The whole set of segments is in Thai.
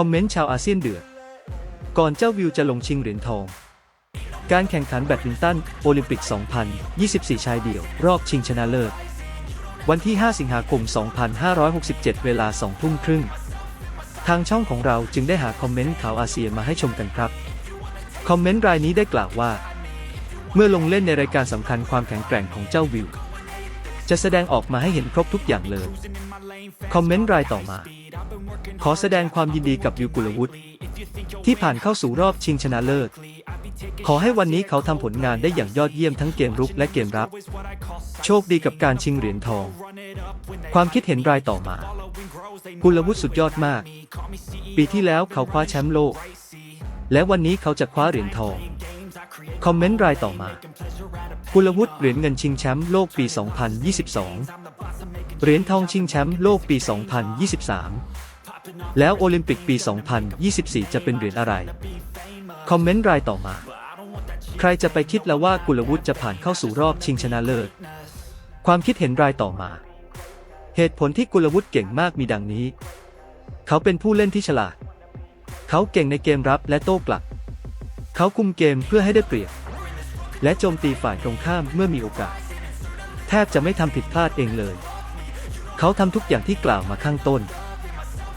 คอมเมนต์ชาวอาเซียนเดือด ก่อนเจ้าวิวจะลงชิงเหรียญทอง การแข่งขันแบดมินตันโอลิมปิก 2024 ชายเดี่ยว รอบชิงชนะเลิศ วันที่ 5 สิงหาคม 2567 เวลา 2 ทุ่มครึ่ง ทางช่องของเราจึงได้หาคอมเมนต์ข่าวอาเซียนมาให้ชมกันครับ คอมเมนต์รายนี้ได้กล่าวว่า เมื่อลงเล่นในรายการสำคัญความแข็งแกร่งของเจ้าวิว จะแสดงออกมาให้เห็นครบทุกอย่างเลย คอมเมนต์รายต่อมา ขอแสดงความยินดีกับวิวกุลวุฒิที่ผ่านเข้าสู่รอบชิงชนะเลิศ ขอให้วันนี้เขาทำผลงานได้อย่างยอดเยี่ยมทั้งเกมรุกและเกมรับ โชคดีกับการชิงเหรียญทอง ความคิดเห็นรายต่อมา กุลวุฒิสุดยอดมาก ปีที่แล้วเขาคว้าแชมป์โลก และวันนี้เขาจะคว้าเหรียญทอง คอมเมนต์รายต่อมา กุลวุฒิเหรียญเงินชิงแชมป์โลกปี 2022 เหรียญทองชิงแชมป์โลกปี 2023 แล้วโอลิมปิกปี 2024 จะเป็นเหรียญอะไร คอมเมนต์รายต่อมา ใครจะไปคิดแล้วว่ากุลวุฒิจะผ่านเข้าสู่รอบชิงชนะเลิศ ความคิดเห็นรายต่อมา เหตุผลที่กุลวุฒิเก่งมากมีดังนี้ เขาเป็นผู้เล่นที่ฉลาด เขาเก่งในเกมรับและโต้กลับ เขาคุมเกมเพื่อให้ได้เปรียบ และโจมตีฝ่ายตรงข้ามเมื่อมีโอกาส แทบจะไม่ทำผิดพลาดเองเลย เขาทำทุกอย่างที่กล่าวมาข้างต้น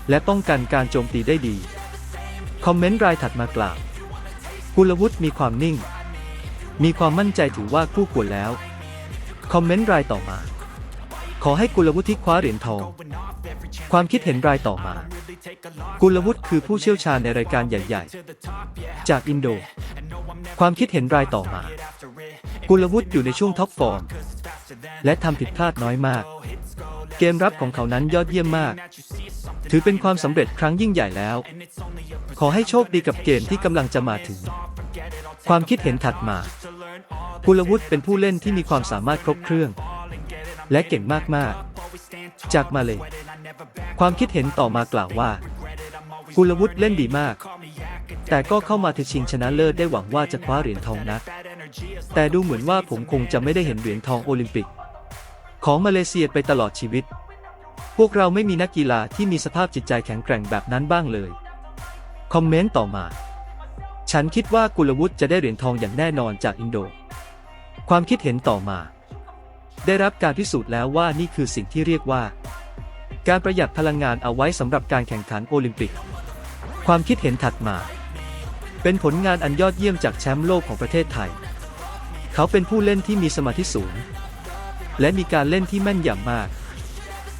และป้องกันการโจมตีได้ดี คอมเมนต์รายถัดมากล่าวกุลวุฒิมีความนิ่ง มีความมั่นใจถือว่าคู่ควรแล้ว คอมเมนต์รายต่อมา ขอให้กุลวุฒิคว้าเหรียญทอง ความคิดเห็นรายต่อมา กุลวุฒิคือผู้เชี่ยวชาญในรายการใหญ่ ๆ จากอินโด ความคิดเห็นรายต่อมา กุลวุฒิอยู่ในช่วงท็อปฟอร์ม และทำผิดพลาดน้อยมาก เกมรับของเขานั้นยอดเยี่ยมมาก ถือเป็นความสำเร็จครั้งยิ่งใหญ่แล้ว ขอให้โชคดีกับเกมที่กำลังจะมาถึง ความคิดเห็นถัดมากุลวุฒิเป็นผู้เล่นที่มีความสามารถครบเครื่อง และเก่งมากๆ จากมาเลย ความคิดเห็นต่อมากล่าวว่ากุลวุฒิเล่นดีมาก แต่ก็เข้ามาถึงชิงชนะเลิศได้หวังว่าจะคว้าเหรียญทองนักแต่ดูเหมือนว่าผมคงจะไม่ได้เห็นเหรียญทองโอลิมปิก ของมาเลเซียไปตลอดชีวิต พวกเราไม่มีนักกีฬาที่มีสภาพจิตใจแข็งแกร่งแบบนั้นบ้างเลย คอมเมนต์ต่อมา ฉันคิดว่ากุลวุฒิจะได้เหรียญทองอย่างแน่นอนจากอินโด ความคิดเห็นต่อมา ได้รับการพิสูจน์แล้วว่านี่คือสิ่งที่เรียกว่า การประหยัดพลังงานเอาไว้สำหรับการแข่งขันโอลิมปิก ความคิดเห็นถัดมา เป็นผลงานอันยอดเยี่ยมจากแชมป์โลกของประเทศไทย เขาเป็นผู้เล่นที่มีสมาธิสูง และมีการเล่นที่แม่นยำมาก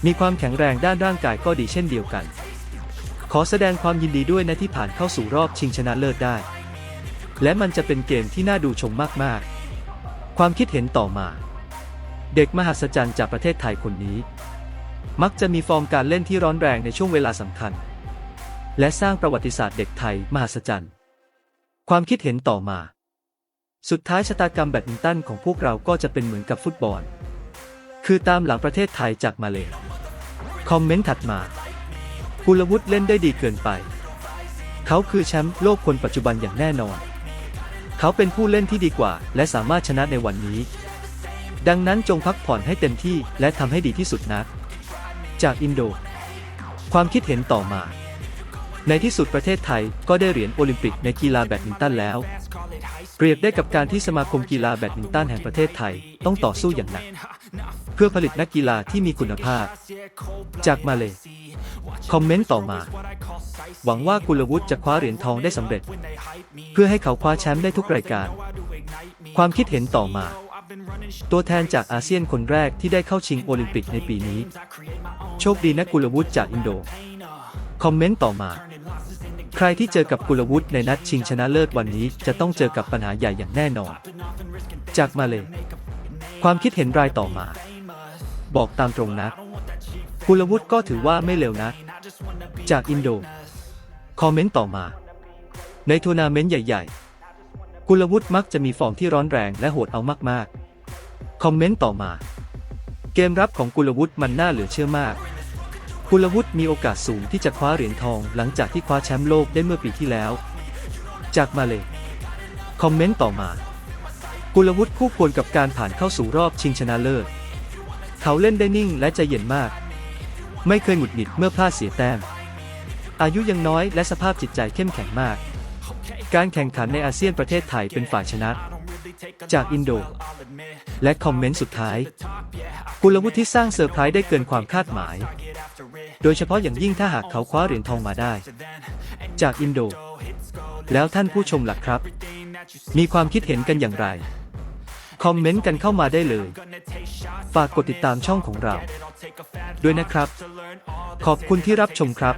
มีความแข็งแรงด้านร่างกายก็ดีเช่นเดียวกัน ขอแสดงความยินดีด้วยนะที่ผ่านเข้าสู่รอบชิงชนะเลิศได้ และมันจะเป็นเกมที่น่าดูชมมากๆ ความคิดเห็นต่อมา เด็กมหัศจรรย์จากประเทศไทยคนนี้ มักจะมีฟอร์มการเล่นที่ร้อนแรงในช่วงเวลาสำคัญ และสร้างประวัติศาสตร์เด็กไทยมหัศจรรย์ ความคิดเห็นต่อมา สุดท้ายชะตากรรมแบดมินตันของพวกเราก็จะเป็นเหมือนกับฟุตบอล คือตามหลังประเทศไทยจากมาเลยคอมเมนต์ถัดมากุลวุฒิเล่นได้ดีเกินไป เขาคือแชมป์โลกคนปัจจุบันอย่างแน่นอน เขาเป็นผู้เล่นที่ดีกว่า และสามารถชนะในวันนี้ ดังนั้นจงพักผ่อนให้เต็มที่และทำให้ดีที่สุดนะจากอินโด ความคิดเห็นต่อมา ในที่สุดประเทศไทยก็ได้เหรียญโอลิมปิกในกีฬาแบดมินตันแล้ว เปรียบได้กับการที่สมาคมกีฬาแบดมินตันแห่งประเทศไทย ต้องต่อสู้อย่างหนัก เพื่อผลิตนักกีฬาที่มีคุณภาพ จากมาเลยคอมเมนต์ต่อมา หวังว่ากุลวุฒิจะคว้าเหรียญทองได้สำเร็จ เพื่อให้เขาคว้าแชมป์ได้ทุกรายการ ความคิดเห็นต่อมา ตัวแทนจากอาเซียนคนแรกที่ได้เข้าชิงโอลิมปิกในปีนี้ โชคดีนะกุลวุฒิจากอินโด คอมเมนต์ต่อมา ใครที่เจอกับกุลวุฒิในนัดชิงชนะเลิศวันนี้จะต้องเจอกับปัญหาใหญ่อย่างแน่นอน จากมาเลย ความคิดเห็นรายต่อมา บอกตามตรงนะกุลวุฒิก็ถือว่าไม่เลวนะ จากอินโด คอมเมนต์ต่อมา ในทัวร์นาเมนต์ใหญ่ ๆ กุลวุฒิมักจะมีฟอร์มที่ร้อนแรงและโหดเอามากๆ คอมเมนต์ต่อมา เกมรับของกุลวุฒิมันน่าเหลือเชื่อมาก กุลวุฒิมีโอกาสสูงที่จะคว้าเหรียญทองหลังจากที่คว้าแชมป์โลกได้เมื่อปีที่แล้ว จากมาเลยคอมเมนต์ต่อมา กุลวุฒิคู่ควรกับการผ่านเข้าสู่รอบชิงชนะเลิศ เขาเล่นได้นิ่งและใจเย็นมาก ไม่เคยหงุดหงิดเมื่อพลาดเสียแต้ม อายุยังน้อยและสภาพจิตใจเข้มแข็งมาก การแข่งขันในอาเซียนประเทศไทยเป็นฝ่ายชนะ จากอินโด และคอมเมนต์สุดท้าย กุลวุฒิที่สร้างเซอร์ไพรส์ได้เกินความคาดหมาย โดยเฉพาะอย่างยิ่งถ้าหากเขาคว้าเหรียญทองมาได้ จากอินโด แล้วท่านผู้ชมล่ะครับ มีความคิดเห็นกันอย่างไร คอมเมนต์กันเข้ามาได้เลย ฝากกดติดตามช่องของเรา ด้วยนะครับ ขอบคุณที่รับชมครับ